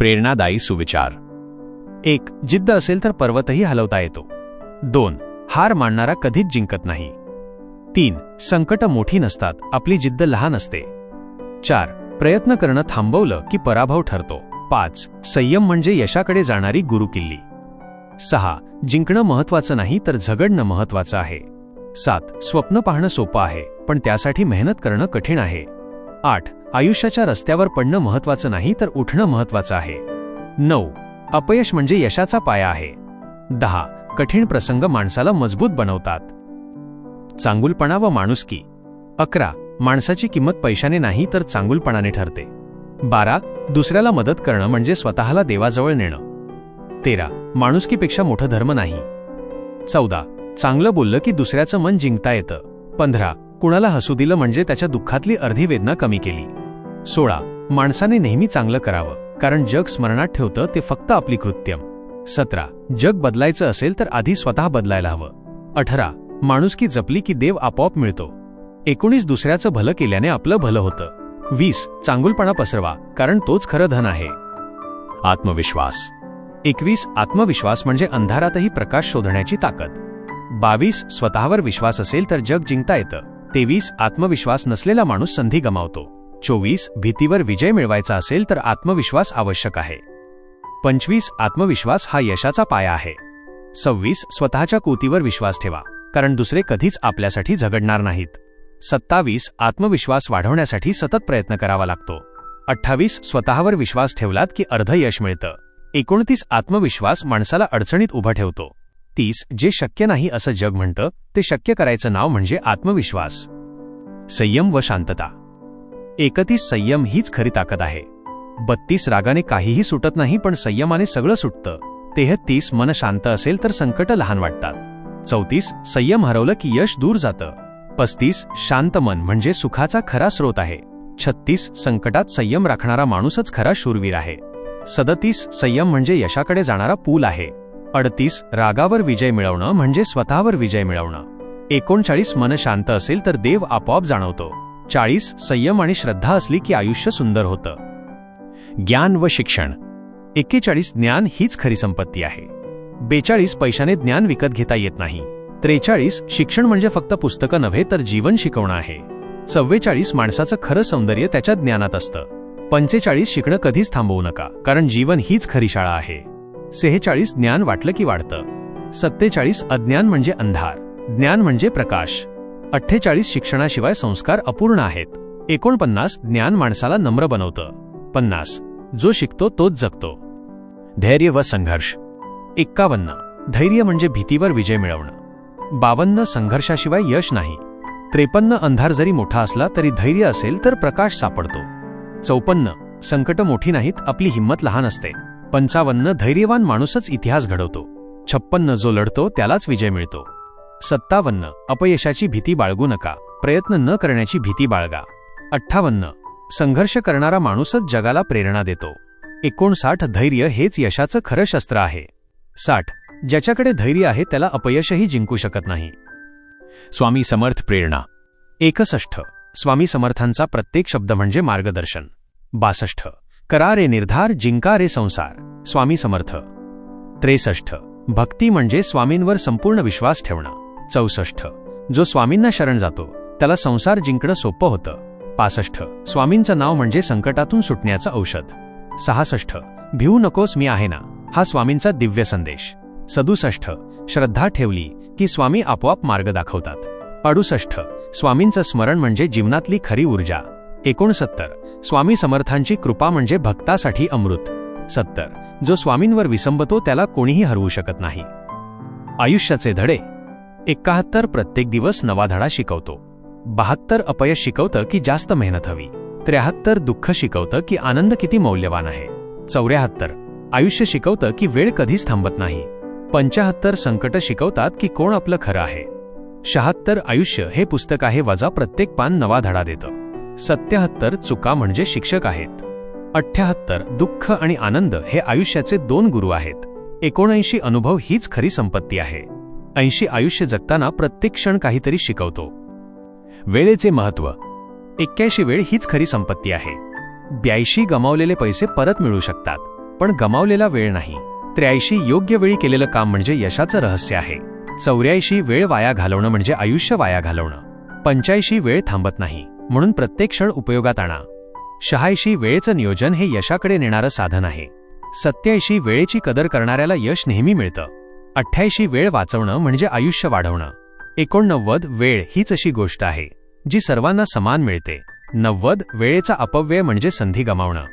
प्रेरणादायी सुविचार. एक जिद्द असेल तर पर्वतही हलवता येतो. दोन हार मानणारा कधीच जिंकत नाही. तीन संकट मोठी नसतात आपली जिद्द लहान असते. चार प्रयत्न करणं थांबवलं की पराभव ठरतो. पाच संयम म्हणजे यशाकडे जाणारी गुरुकिल्ली. सहा जिंकणं महत्वाचं नाही तर झगडणं महत्वाचं आहे. सात स्वप्न पाहणं सोपं आहे पण त्यासाठी मेहनत करणं कठीण आहे. आठ आयुष्याच्या रस्त्यावर पडणं महत्वाचं नाही तर उठणं महत्वाचं आहे. नऊ अपयश म्हणजे यशाचा पाया आहे. दहा कठीण प्रसंग माणसाला मजबूत बनवतात. चांगुलपणा व माणुसकी. अकरा माणसाची किंमत पैशाने नाही तर चांगुलपणाने ठरते. बारा दुसऱ्याला मदत करणं म्हणजे स्वतःला देवाजवळ नेणं. तेरा माणुसकीपेक्षा मोठं धर्म नाही. चौदा चांगलं बोललं की दुसऱ्याचं मन जिंकता येतं. पंधरा कुणाला हसू दिलं म्हणजे त्याच्या दुःखातली अर्धी वेदना कमी केली. सोळा. माणसाने नेहमी चांगलं करावं कारण जग स्मरणात ठेवतं ते फक्त आपली कृत्यम. सतरा. जग बदलायचं असेल तर आधी स्वतः बदलायला हवं. अठरा. माणुसकी जपली की देव आपोआप मिळतो. एकोणीस दुसऱ्याचं भलं केल्याने आपलं भलं होतं. वीस. चांगुलपणा पसरवा कारण तोच खरं धन आहे. आत्मविश्वास. एकवीस. आत्मविश्वास म्हणजे अंधारातही प्रकाश शोधण्याची ताकद. बावीस. स्वतःवर विश्वास असेल तर जग जिंकता येतं. तेवीस आत्मविश्वास नसलेला माणूस संधी गमावतो. चोवीस भीतीवर विजय मिळवायचा असेल तर आत्मविश्वास आवश्यक आहे. पंचवीस आत्मविश्वास हा यशाचा पाया आहे. सव्वीस स्वतःच्या कोतीवर विश्वास ठेवा कारण दुसरे कधीच आपल्यासाठी झगडणार नाहीत. सत्तावीस आत्मविश्वास वाढवण्यासाठी सतत प्रयत्न करावा लागतो. अठ्ठावीस स्वतःवर विश्वास ठेवलात की अर्ध यश मिळतं. एकोणतीस आत्मविश्वास माणसाला अडचणीत उभं ठेवतो. तीस जे शक्य नाही असं जग म्हणतं ते शक्य करायचं नाव म्हणजे आत्मविश्वास. संयम व शांतता. एकतीस संयम हीच खरी ताकद आहे. बत्तीस रागाने काहीही सुटत नाही पण संयमाने सगळं सुटतं. तेहतीस मन शांत असेल तर संकट लहान वाटतात. चौतीस संयम हरवलं की यश दूर जातं. पस्तीस शांत मन म्हणजे सुखाचा खरा स्रोत आहे. छत्तीस संकटात संयम राखणारा माणूसच खरा शूरवीर आहे. सदतीस संयम म्हणजे यशाकडे जाणारा पूल आहे. अडतीस रागावर विजय मिळवणं म्हणजे स्वतःवर विजय मिळवणं. एकोणचाळीस मन शांत असेल तर देव आपोआप जाणवतो. चाळीस संयम आणि श्रद्धा असली की आयुष्य सुंदर होतं. ज्ञान व शिक्षण. एक्केचाळीस ज्ञान हीच खरी संपत्ती आहे. बेचाळीस पैशाने ज्ञान विकत घेता येत नाही. त्रेचाळीस शिक्षण म्हणजे फक्त पुस्तकं नव्हे तर जीवन शिकवणं आहे. चव्वेचाळीस माणसाचं खरं सौंदर्य त्याच्या ज्ञानात असतं. पंचेचाळीस शिकणं कधीच थांबवू नका कारण जीवन हीच खरी शाळा आहे. सेहेचाळीस ज्ञान वाटलं की वाढतं. सत्तेचाळीस अज्ञान म्हणजे अंधार. ज्ञान म्हणजे प्रकाश. अठ्ठेचाळीस शिक्षणाशिवाय संस्कार अपूर्ण आहेत. एकोणपन्नास ज्ञान माणसाला नम्र बनवतं. पन्नास. जो शिकतो तोच जगतो. धैर्य व संघर्ष. एक्कावन्न. धैर्य म्हणजे भीतीवर विजय मिळवणं. बावन्न. संघर्षाशिवाय यश नाही. त्रेपन्न. अंधार जरी मोठा असला तरी धैर्य असेल तर प्रकाश सापडतो. चौपन्न. संकट मोठी नाहीत आपली हिंमत लहान असते. पंचावन्न धैर्यवान माणूसच इतिहास घडवतो. छप्पन्न जो लढतो त्यालाच विजय मिळतो. सत्तावन्न अपयशाची भीती बाळगू नका. प्रयत्न न करण्याची भीती बाळगा. अठ्ठावन्न संघर्ष करणारा माणूसच जगाला प्रेरणा देतो. एकोणसाठ धैर्य हेच यशाचं खरं शस्त्र आहे. साठ ज्याच्याकडे धैर्य आहे त्याला अपयशही जिंकू शकत नाही. स्वामी समर्थ प्रेरणा. एकसष्ठ स्वामी समर्थांचा प्रत्येक शब्द म्हणजे मार्गदर्शन. बासष्ट करा रे निर्धार जिंका रे संसार. स्वामी समर्थ. त्रेसष्ट भक्ती म्हणजे स्वामींवर संपूर्ण विश्वास ठेवणं. चौसष्ट जो स्वामींना शरण जातो त्याला संसार जिंकणं सोपं होतं. पासष्ट स्वामींचं नाव म्हणजे संकटातून सुटण्याचं औषध. सहासष्ट भिवू नकोस मी आहे ना हा स्वामींचा दिव्य संदेश. सदुसष्ट श्रद्धा ठेवली की स्वामी आपोआप मार्ग दाखवतात. अडुसष्ट स्वामींचं स्मरण म्हणजे जीवनातली खरी ऊर्जा. एकोणसत्तर. स्वामी समर्थांची कृपा म्हणजे भक्तासाठी अमृत. सत्तर. जो स्वामींवर विसंबतो त्याला कोणीही हरवू शकत नाही. आयुष्याचे धडे. एकाहत्तर प्रत्येक दिवस नवा धडा शिकवतो. बहात्तर अपयश शिकवतं की जास्त मेहनत हवी. त्र्याहत्तर दुःख शिकवतं की आनंद किती मौल्यवान आहे. चौऱ्याहत्तर. आयुष्य शिकवतं की वेळ कधीच थांबत नाही. पंचाहत्तर संकट शिकवतात की कोण आपलं खरं आहे. शहात्तर आयुष्य हे पुस्तक आहे वजा प्रत्येक पान नवा धडा देतं. सत्याहत्तर चुका म्हणजे शिक्षक आहेत. अठ्ठ्याहत्तर दुःख आणि आनंद हे आयुष्याचे दोन गुरु आहेत. एकोणऐंशी अनुभव हीच खरी संपत्ती आहे. ऐंशी आयुष्य जगताना प्रत्येक क्षण काहीतरी शिकवतो. वेळेचे महत्त्व. एक्क्याऐंशी वेळ हीच खरी संपत्ती आहे. ब्याऐंशी गमावलेले पैसे परत मिळू शकतात पण गमावलेला वेळ नाही. त्र्याऐंशी योग्य वेळी केलेलं काम म्हणजे यशाचं रहस्य आहे. चौऱ्याऐंशी वेळ वाया घालवणं म्हणजे आयुष्य वाया घालवणं. पंच्याऐंशी वेळ थांबत नाही. म्हणून प्रत्येक क्षण उपयोगात आणा. शहाऐंशी वेळेचं नियोजन हे यशाकडे नेणारं साधन आहे. सत्याऐंशी वेळेची कदर करणाऱ्याला यश नेहमी मिळतं. अठ्ठ्याऐंशी वेळ वाचवणं म्हणजे आयुष्य वाढवणं. एकोणनव्वद वेळ हीच अशी गोष्ट आहे जी सर्वांना समान मिळते. नव्वद वेळेचा अपव्यय म्हणजे संधी गमावणं.